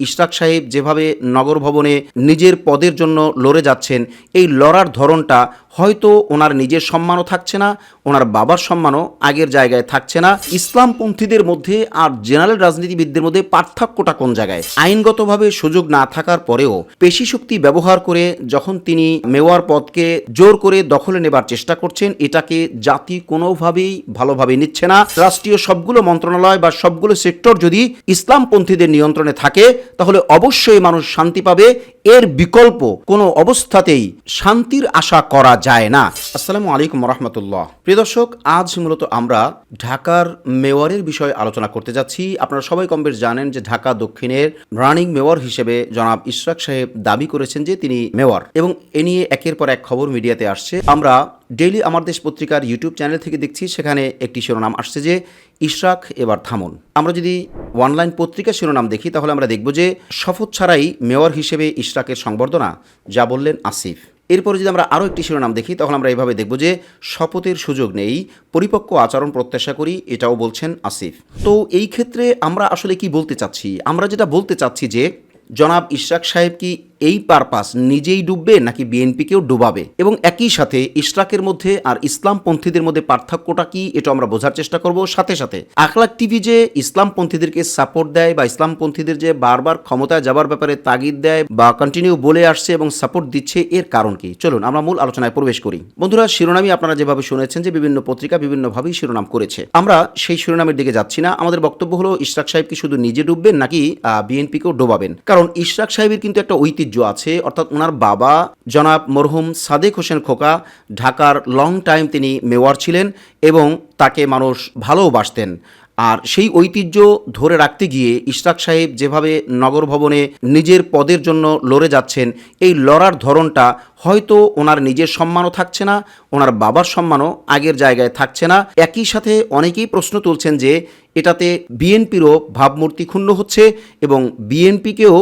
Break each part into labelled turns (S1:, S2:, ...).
S1: ইশরাক সাহেব যেভাবে নগর ভবনে নিজের পদের জন্য লড়ে যাচ্ছেন এই লড়ার ধরনটা হয়তো ওনার নিজের সম্মানও থাকছে না, ওনার বাবার সম্মানও আগের জায়গায় থাকছে না। ইসলামপন্থীদের মধ্যে আর জেনারেল রাজনীতিবিদদের মধ্যে পার্থক্যটা কোন জায়গায়? আইনগতভাবে সুযোগ না থাকার পরেও পেশি শক্তি ব্যবহার করে যখন তিনি মেওয়ার পদকে জোর করে দখলে নেবার চেষ্টা করছেন, এটাকে জাতি কোনোভাবেই ভালোভাবে নিচ্ছে না। রাষ্ট্রীয় সবগুলো মন্ত্রণালয় বা সবগুলো সেক্টর যদি ইসলামপন্থীদের নিয়ন্ত্রণে থাকে, তাহলে অবশ্যই মানুষ শান্তি পাবে। এর বিকল্প কোনো অবস্থাতেই শান্তির আশা করা যায় না। আসসালামু আলাইকুম রহমতুল্লাহ। প্রিয় দর্শক, আজ মূলত আমরা ঢাকার মেওয়ারের বিষয়ে আলোচনা করতে যাচ্ছি। আপনারা সবাই কম জানেন যে ঢাকা দক্ষিণের রানিং মেওয়ার হিসেবে জনাব ইশরাক সাহেব দাবি করেছেন যে তিনি মেওয়ার এবং এ নিয়ে একের পর এক খবর মিডিয়াতে আসছে। আমরা ডেইলি আমার দেশ পত্রিকার ইউটিউব চ্যানেল থেকে দেখছি, সেখানে একটি শিরোনাম আসছে যে ইশরাক, এবার থামুন। আমরা যদি অনলাইন পত্রিকা শিরোনাম দেখি, তাহলে আমরা দেখব যে শপথ ছাড়াই মেয়র হিসেবে ইশরাকের সংবর্ধনা, যা বললেন আসিফ। এরপরে যদি আমরা আরও একটি শিরোনাম দেখি, তখন আমরা এভাবে দেখব যে শপথের সুযোগ নেই পরিপক্ক আচরণ প্রত্যাশা করি, এটাও বলছেন আসিফ। তো এই ক্ষেত্রে আমরা আসলে কি বলতে চাচ্ছি? আমরা যেটা বলতে চাচ্ছি যে, জনাব ইশরাক সাহেব কি এই পারপাস নিজেই ডুববে নাকি বিএনপিকেও ডুবাবে? এবং একই সাথে ইশরাকের মধ্যে আর ইসলামপন্থীদের মধ্যে পার্থক্যটা কি, এটা আমরা বোঝার চেষ্টা করব। সাথে সাথে, আখলাক টিভি যে ইসলামপন্থীদেরকে সাপোর্ট দেয় বা ইসলামপন্থীদের যে বারবার ক্ষমতায় যাবার ব্যাপারে তাগিদ দেয় বা কন্টিনিউ বলে আসছে এবং সাপোর্ট দিচ্ছে, এর কারণ কি? চলুন, আমরা মূল আলোচনায় প্রবেশ করি। বন্ধুরা, শিরোনামই আপনারা যেভাবে শুনেছেন যে বিভিন্ন পত্রিকা বিভিন্নভাবেই শিরোনাম করেছে। আমরা সেই শিরোনামের দিকে যাচ্ছি না। আমাদের বক্তব্য হলো, ইশরাক সাহেব কি শুধু নিজে ডুববেন নাকি বিএনপিকেও ডোবাবেন? কারণ ইশরাক সাহেবের কিন্তু একটা ঐতিহ্য আছে। অর্থাৎ ওনার বাবা জনাব মরহুম সাদেক হোসেন খোকা ঢাকার লং টাইম তিনি মেওয়ার ছিলেন এবং তাকে মানুষ ভালোবাসতেন। আর সেই ঐতিহ্য ধরে রাখতে গিয়ে ইশরাক সাহেব যেভাবে নগর ভবনে নিজের পদের জন্য লড়ে যাচ্ছেন, এই লড়ার ধরনটা হয়তো ওনার নিজের সম্মানও থাকছে না ওনার বাবার সম্মানও আগের জায়গায় থাকছে না। একই সাথে অনেকেই প্রশ্ন তুলছেন যে এটাতে বিএনপিরও ভাবমূর্তি ক্ষুণ্ণ হচ্ছে এবং বিএনপিকেও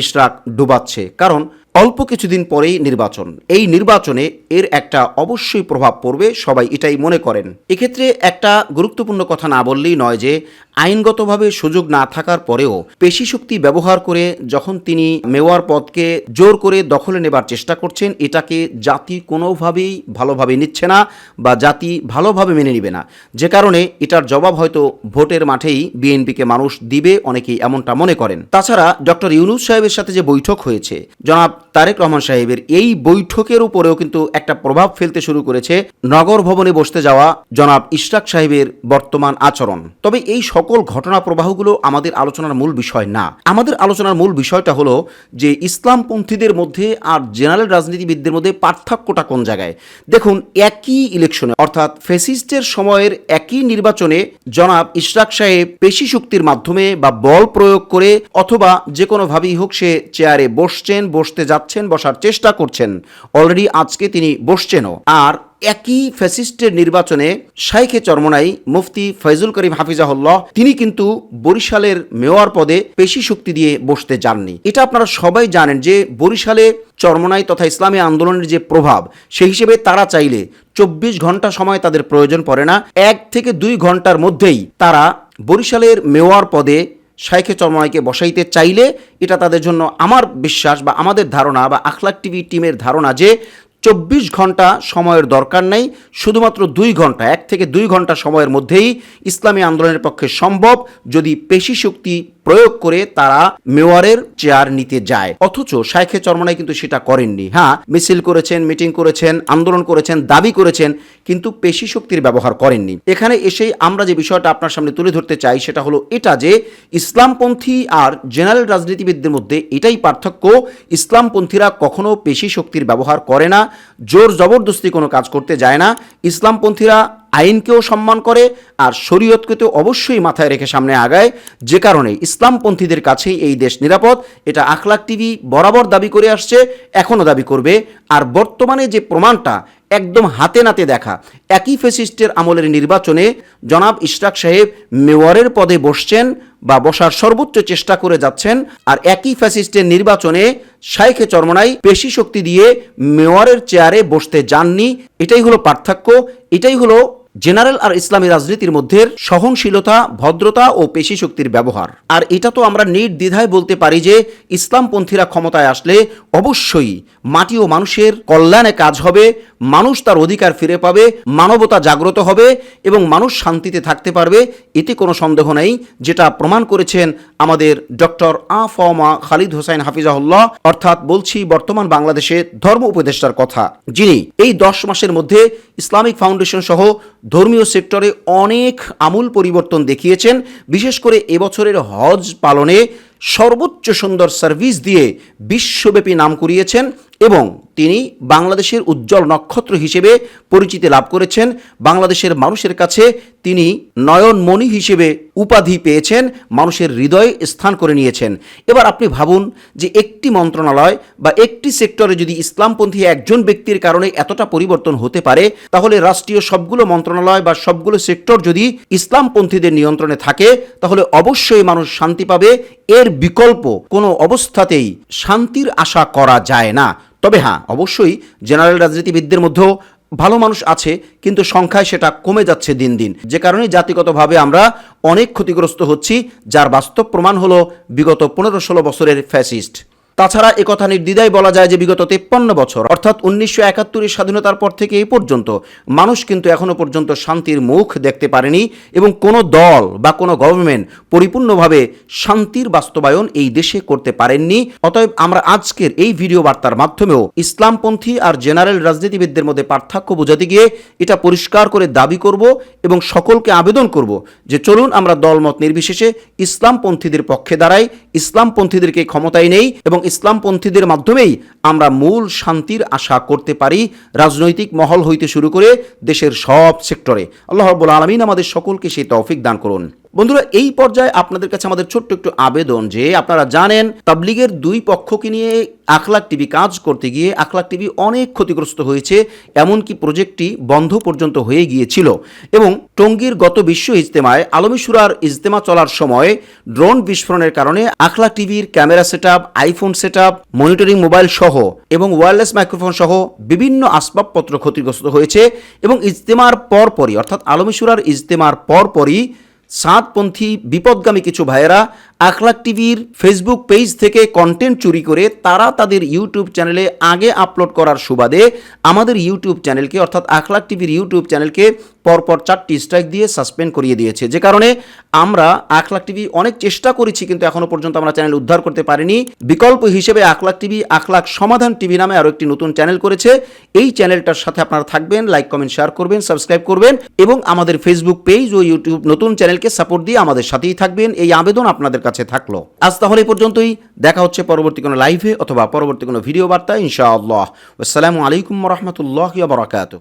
S1: ইশরাক ডুবাচ্ছে, কারণ অল্প কিছুদিন পরেই নির্বাচন। এই নির্বাচনে এর একটা অবশ্যই প্রভাব পড়বে, সবাই এটাই মনে করেন। এক্ষেত্রে একটা গুরুত্বপূর্ণ কথা না বললেই নয় যে আইনগতভাবে সুযোগ না থাকার পরেও পেশি শক্তি ব্যবহার করে যখন তিনি মেওয়ার পদকে জোর করে দখলে নেবার চেষ্টা করছেন, এটাকে জাতি কোনোভাবেই ভালোভাবে নিচ্ছে না বা জাতি ভালোভাবে মেনে নিবে না। যে কারণে এটার জবাব হয়তো ভোটের মাঠেই বিএনপিকে মানুষ দিবে, অনেকেই এমনটা মনে করেন। তাছাড়া ডক্টর ইউনুস সাহেবের সাথে যে বৈঠক হয়েছে, জনাব তারেক রহমান সাহেবের এই বৈঠকের উপরেও কিন্তু একটা প্রভাব ফেলতে শুরু করেছে নগর ভবনে বসতে যাওয়া জনাব ইশরাক সাহেবের বর্তমান আচরণ। তবে এই সকল ঘটনা প্রবাহগুলো আমাদের আলোচনার মূল বিষয় না। আমাদের আলোচনার মূল বিষয়টা হলো যে ইসলামপন্থীদের মধ্যে আর জেনারেল রাজনীতিবিদদের মধ্যে পার্থক্যটা কোন জায়গায়? দেখুন, একই ইলেকশনে অর্থাৎ ফেসিস্টের সময়ের একই নির্বাচনে জনাব ইশরাক সাহেব পেশি শক্তির মাধ্যমে বা বল প্রয়োগ করে অথবা যে কোনোভাবেই হোক সে চেয়ারে বসছেন, বসতে যাচ্ছেন, বসার চেষ্টা করছেন। অলরেডি আজকে তিনি বসছেনও। আর একই ফ্যাসিস্টের নির্বাচনে শাইখে চরমনাই মুফতি ফয়জুল করিম হাফিজাহুল্লাহ, তিনি কিন্তু বরিশালের মেয়র পদে পেশি শক্তি দিয়ে বসতে যাননি। এটা আপনারা সবাই জানেন যে বরিশালে চরমনাই তথা ইসলামী আন্দোলনের যে প্রভাব, সেই হিসেবে তারা চাইলে চব্বিশ ঘণ্টা সময় তাদের প্রয়োজন পড়ে না। এক থেকে দুই ঘণ্টার মধ্যেই তারা বরিশালের মেয়র পদে শাইখে চরমনাইকে বসাইতে চাইলে, এটা তাদের জন্য আমার বিশ্বাস বা আমাদের ধারণা বা আখলাক টিভি টিমের ধারণা যে চব্বিশ ঘণ্টা সময়ের দরকার নেই, শুধুমাত্র দুই ঘণ্টা, এক থেকে দুই ঘণ্টা সময়ের মধ্যেই ইসলামী আন্দোলনের পক্ষে সম্ভব যদি পেশি শক্তি প্রয়োগ করে তারা মেওয়ারের চেয়ার নিতে যায়। অথচ শাইখে চরমনাই কিন্তু সেটা করেননি। হ্যাঁ মিছিল করেছেন, মিটিং করেছেন, আন্দোলন করেছেন, দাবি করেছেন, কিন্তু পেশি শক্তির ব্যবহার করেননি। এখানে এসেই আমরা যে বিষয়টা আপনার সামনে তুলে ধরতে চাই, সেটা হলো এটা যে ইসলামপন্থী আর জেনারেল রাজনীতিবিদদের মধ্যে এটাই পার্থক্য। ইসলামপন্থীরা কখনো পেশি শক্তির ব্যবহার করে না, জোর জবরদস্তি কোনো কাজ করতে যায় না। ইসলামপন্থীরা আইনকেও সম্মান করে আর শরীয়তকে তো অবশ্যই মাথায় রেখে সামনে আগায়। যে কারণে ইসলামপন্থীদের কাছেই এই দেশ নিরাপদ। এটা আখলাক টিভি বরাবর দাবি করে আসছে, এখনও দাবি করবে। আর বর্তমানে যে প্রমাণটা একদম হাতে নাতে দেখা, একই ফেসিস্টের আমলের নির্বাচনে জনাব ইশরাক সাহেব মেওয়ারের পদে বসছেন বা বসার সর্বোচ্চ চেষ্টা করে যাচ্ছেন আর একই ফ্যাসিস্টের নির্বাচনে শাইখে চরমনাই পেশি শক্তি দিয়ে মেওয়ারের চেয়ারে বসতে যাননি। এটাই হলো পার্থক্য, এটাই হলো জেনারেল আর ইসলামী রাজনীতির মধ্যে সহনশীলতা, ভদ্রতা ও পেশি শক্তির ব্যবহার। আর এটা তো আমরা নির্দ্বিধায় বলতে পারি যে ইসলামপন্থীরা ক্ষমতায় আসলে অবশ্যই মাটি ও মানুষের কল্যাণে কাজ হবে, মানুষ তার অধিকার ফিরে পাবে, মানবতা জাগ্রত হবে এবং মানুষ শান্তিতে থাকতে পারবে, এতে কোনো সন্দেহ নেই, যেটা প্রমাণ করেছেন আমাদের ডক্টর আ ফমা খালিদ হোসাইন হাফিজাহুল্লাহ। অর্থাৎ বলছি বর্তমান বাংলাদেশে ধর্ম উপদেষ্টার কথা, যিনি এই দশ মাসের মধ্যে ইসলামিক ফাউন্ডেশন সহ ধর্মীয় সেক্টরে অনেক আমূল পরিবর্তন দেখিয়েছেন। বিশেষ করে এবছরের হজ পালনে সর্বোচ্চ সুন্দর সার্ভিস দিয়ে বিশ্বব্যাপী নাম কুড়িয়েছেন এবং তিনি বাংলাদেশের উজ্জ্বল নক্ষত্র হিসেবে পরিচিতি লাভ করেছেন। বাংলাদেশের মানুষের কাছে তিনি নয়নমণি হিসেবে উপাধি পেয়েছেন, মানুষের হৃদয়ে স্থান করে নিয়েছেন। এবার আপনি ভাবুন যে একটি মন্ত্রণালয় বা একটি সেক্টরে যদি ইসলামপন্থী একজন ব্যক্তির কারণে এতটা পরিবর্তন হতে পারে, তাহলে রাষ্ট্রীয় সবগুলো মন্ত্রণালয় বা সবগুলো সেক্টর যদি ইসলামপন্থীদের নিয়ন্ত্রণে থাকে, তাহলে অবশ্যই মানুষ শান্তি পাবে। এর বিকল্প কোনো অবস্থাতেই শান্তির আশা করা যায় না। তবে হ্যাঁ অবশ্যই জেনারেল রাজনীতিবিদদের মধ্যেও ভালো মানুষ আছে, কিন্তু সংখ্যায় সেটা কমে যাচ্ছে দিন দিন। যে কারণে জাতিগতভাবে আমরা অনেক ক্ষতিগ্রস্ত হচ্ছি, যার বাস্তব প্রমাণ হলো বিগত পনেরো ষোলো বছরের ফ্যাসিস্ট। তাছাড়া একথা নির্দ্বিধায় বলা যায় যে বিগত তেপ্পান্ন বছর, অর্থাৎ উনিশশো একাত্তরের স্বাধীনতার পর থেকে এই পর্যন্ত, মানুষ কিন্তু এখনও পর্যন্ত শান্তির মুখ দেখতে পারেনি এবং কোনো দল বা কোনো গভর্নমেন্ট পরিপূর্ণভাবে শান্তির বাস্তবায়ন এই দেশে করতে পারেননি। অতএব আমরা আজকের এই ভিডিও বার্তার মাধ্যমেও ইসলামপন্থী আর জেনারেল রাজনীতিবিদদের মধ্যে পার্থক্য বোঝাতে গিয়ে এটা পরিষ্কার করে দাবি করব এবং সকলকে আবেদন করব যে চলুন আমরা দলমত নির্বিশেষে ইসলামপন্থীদের পক্ষে দাঁড়াই, ইসলামপন্থীদেরকে ক্ষমতায় নেই এবং ইসলামপন্থীদের মাধ্যমেই আমরা মূল শান্তির আশা করতে পারি, রাজনৈতিক মহল হইতে শুরু করে দেশের সব সেক্টরে। আল্লাহ রব্বুল আলমিন আমাদের সকলকে সেই তৌফিক দান করুন। বন্ধুরা, এই পর্যায়ে আপনাদের কাছে আমাদের ছোট্ট একটু আবেদন যে আপনারা জানেন, তাবলিগের দুই পক্ষকে নিয়ে আখলাক টিভি কাজ করতে গিয়ে আখলাক টিভি অনেক ক্ষতিগ্রস্ত হয়েছে, এমনকি প্রজেক্টটি বন্ধ পর্যন্ত হয়ে গিয়েছিল। এবং টঙ্গীর গত বিশ্ব ইজতেমায় আলমী সুরার ইজতেমা চলার সময় ড্রোন বিস্ফোরণের কারণে আখলাক টিভির camera set iPhone set monitoring mobile সহ এবং ওয়্যারলেস মাইক্রোফোন সহ বিভিন্ন আসবাবপত্র ক্ষতিগ্রস্ত হয়েছে এবং ইজতেমার পরপরই, অর্থাৎ আলমী সুরার ইজতেমার পরপরই সাতপন্থী বিপদগামী কিছু ভাইয়েরা আখলাক টিভির ফেসবুক পেজ থেকে কন্টেন্ট চুরি করে তারা তাদের ইউটিউব চ্যানেলে আগে আপলোড করার সুবাদে আমাদের ইউটিউব চ্যানেলকে অর্থাৎ আখলাক টিভির ইউটিউব চ্যানেলকে পরপর চারটি স্ট্রাইক দিয়ে সাসপেন্ড করিয়ে দিয়েছে। যে কারণে আমরা আখলাক টিভি অনেক চেষ্টা করেছি, কিন্তু এখনও পর্যন্ত আমরা চ্যানেল উদ্ধার করতে পারিনি। বিকল্প হিসেবে আখলাক টিভি আখলাক সমাধান টিভি নামে আরও একটি নতুন চ্যানেল করেছে। এই চ্যানেলটার সাথে আপনারা থাকবেন লাইক কমেন্ট শেয়ার করবেন সাবস্ক্রাইব করবেন এবং আমাদের ফেসবুক পেজ ও ইউটিউব নতুন চ্যানেলকে সাপোর্ট দিয়ে আমাদের সাথেই থাকবেন। এই আবেদন আপনাদের কাছে থাকল। আজ তাহলে এই পর্যন্তই। দেখা হচ্ছে পরবর্তী কোনো লাইভে অথবা পরবর্তী কোনো ভিডিও বার্তা ইনশাআল্লাহ। আসসালামু আলাইকুম রহমতুল্লাহ বরাকাতু